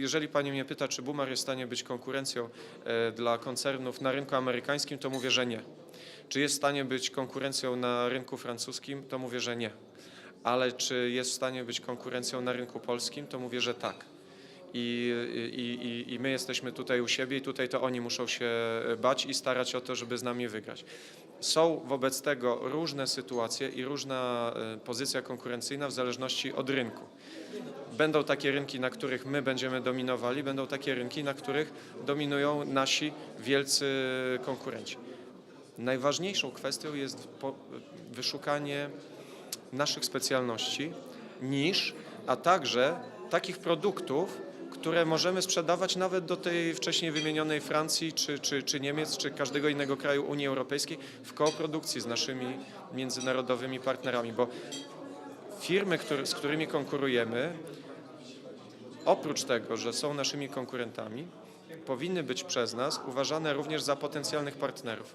Jeżeli pani mnie pyta, czy Bumar jest w stanie być konkurencją e, dla koncernów na rynku amerykańskim, to mówię, że nie. Czy jest w stanie być konkurencją na rynku francuskim, to mówię, że nie. Ale czy jest w stanie być konkurencją na rynku polskim, to mówię, że tak. I, i, i, my jesteśmy tutaj u siebie i tutaj to oni muszą się bać i starać o to, żeby z nami wygrać. Są wobec tego różne sytuacje i różna e, pozycja konkurencyjna w zależności od rynku. Będą takie rynki, na których my będziemy dominowali, będą takie rynki, na których dominują nasi wielcy konkurenci. Najważniejszą kwestią jest wyszukanie naszych specjalności, nisz, a także takich produktów, które możemy sprzedawać nawet do tej wcześniej wymienionej Francji, czy, czy, czy Niemiec, czy każdego innego kraju Unii Europejskiej w koprodukcji z naszymi międzynarodowymi partnerami, bo firmy, z którymi konkurujemy, oprócz tego, że są naszymi konkurentami, powinny być przez nas uważane również za potencjalnych partnerów.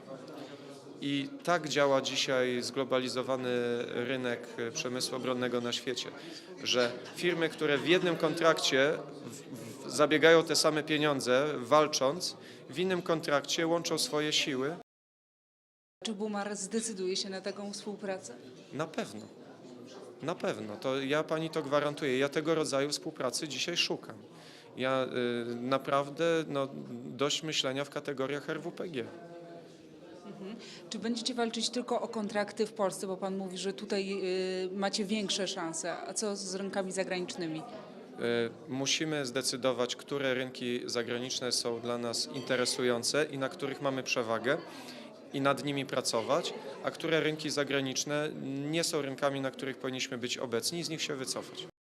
I tak działa dzisiaj zglobalizowany rynek przemysłu obronnego na świecie, że firmy, które w jednym kontrakcie w, w, zabiegają te same pieniądze, walcząc, w innym kontrakcie łączą swoje siły. Czy Bumar zdecyduje się na taką współpracę? Na pewno. Na pewno. To ja pani to gwarantuję. Ja tego rodzaju współpracy dzisiaj szukam. Ja y, naprawdę no, dość myślenia w kategoriach RWPG. Czy będziecie walczyć tylko o kontrakty w Polsce, bo Pan mówi, że tutaj y, macie większe szanse, a co z rynkami zagranicznymi? Y, Musimy zdecydować, które rynki zagraniczne są dla nas interesujące i na których mamy przewagę i nad nimi pracować, a które rynki zagraniczne nie są rynkami, na których powinniśmy być obecni i z nich się wycofać.